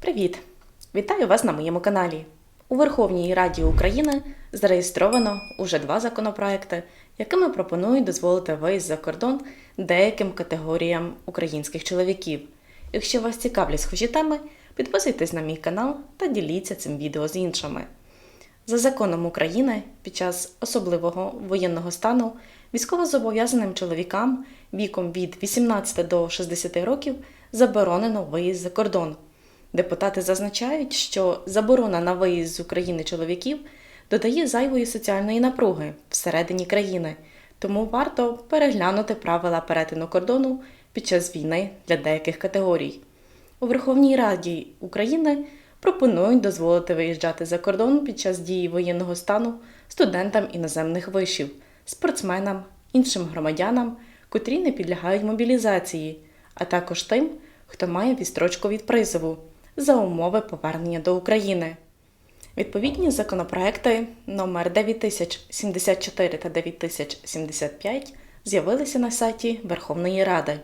Привіт! Вітаю вас на моєму каналі. У Верховній Раді України зареєстровано уже два законопроекти, якими пропонують дозволити виїзд за кордон деяким категоріям українських чоловіків. Якщо вас цікавлять схожі теми, підписуйтесь на мій канал та діліться цим відео з іншими. За законом України під час особливого воєнного стану військовозобов'язаним чоловікам віком від 18 до 60 років заборонено виїзд за кордон. Депутати зазначають, що заборона на виїзд з України чоловіків додає зайвої соціальної напруги всередині країни, тому варто переглянути правила перетину кордону під час війни для деяких категорій. У Верховній Раді України пропонують дозволити виїжджати за кордон під час дії воєнного стану студентам іноземних вишів, спортсменам, іншим громадянам, котрі не підлягають мобілізації, а також тим, хто має відстрочку від призову за умови повернення до України. Відповідні законопроекти номер 9074 та 9075 з'явилися на сайті Верховної Ради.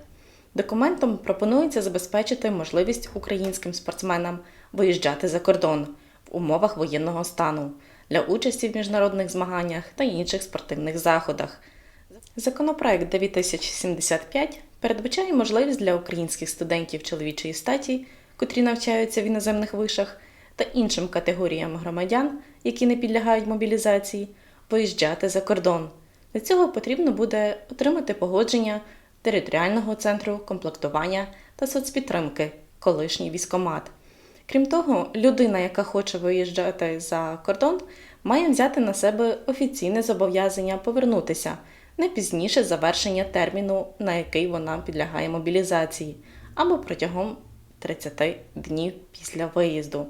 Документом пропонується забезпечити можливість українським спортсменам виїжджати за кордон в умовах воєнного стану для участі в міжнародних змаганнях та інших спортивних заходах. Законопроект 9075 передбачає можливість для українських студентів чоловічої статі, котрі навчаються в іноземних вишах, та іншим категоріям громадян, які не підлягають мобілізації, виїжджати за кордон. Для цього потрібно буде отримати погодження територіального центру комплектування та соцпідтримки, колишній військомат. Крім того, людина, яка хоче виїжджати за кордон, має взяти на себе офіційне зобов'язання повернутися не пізніше завершення терміну, на який вона підлягає мобілізації, або протягом 30 днів після виїзду.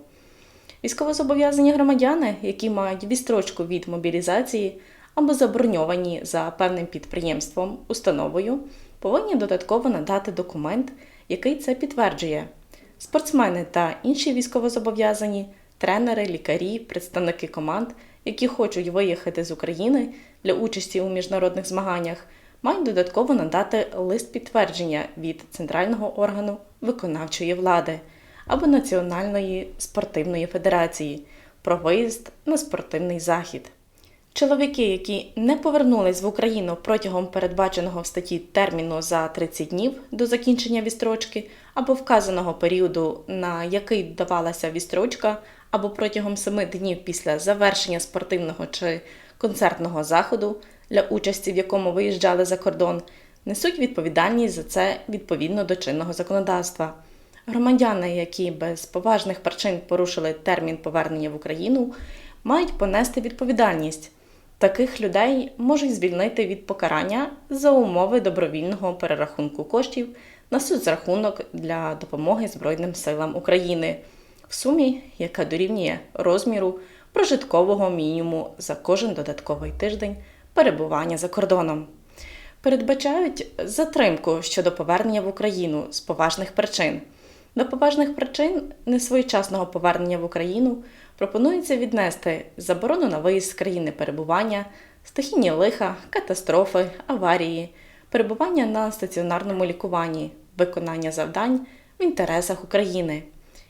Військовозобов'язані громадяни, які мають відстрочку від мобілізації або заброньовані за певним підприємством, установою, повинні додатково надати документ, який це підтверджує. Спортсмени та інші військовозобов'язані, тренери, лікарі, представники команд, які хочуть виїхати з України для участі у міжнародних змаганнях, мають додатково надати лист підтвердження від центрального органу виконавчої влади або Національної спортивної федерації про виїзд на спортивний захід. Чоловіки, які не повернулись в Україну протягом передбаченого в статті терміну за 30 днів до закінчення відстрочки або вказаного періоду, на який давалася відстрочка, або протягом 7 днів після завершення спортивного чи концертного заходу, для участі в якому виїжджали за кордон, несуть відповідальність за це відповідно до чинного законодавства. Громадяни, які без поважних причин порушили термін повернення в Україну, мають понести відповідальність. Таких людей можуть звільнити від покарання за умови добровільного перерахунку коштів на соцрахунок для допомоги Збройним силам України в сумі, яка дорівнює розміру прожиткового мінімуму за кожен додатковий тиждень перебування за кордоном. Передбачають затримку щодо повернення в Україну з поважних причин. До поважних причин несвоєчасного повернення в Україну пропонується віднести заборону на виїзд з країни перебування, стихійні лиха, катастрофи, аварії, перебування на стаціонарному лікуванні, виконання завдань в інтересах України,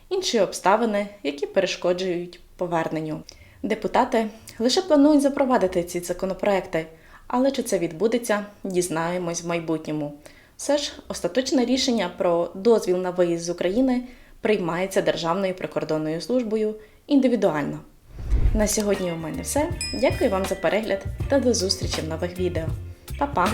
інші обставини, які перешкоджують поверненню. Депутати лише планують запровадити ці законопроекти, але чи це відбудеться, дізнаємось в майбутньому. Все ж остаточне рішення про дозвіл на виїзд з України приймається Державною прикордонною службою індивідуально. На сьогодні у мене все. Дякую вам за перегляд та до зустрічі в нових відео. Па-па!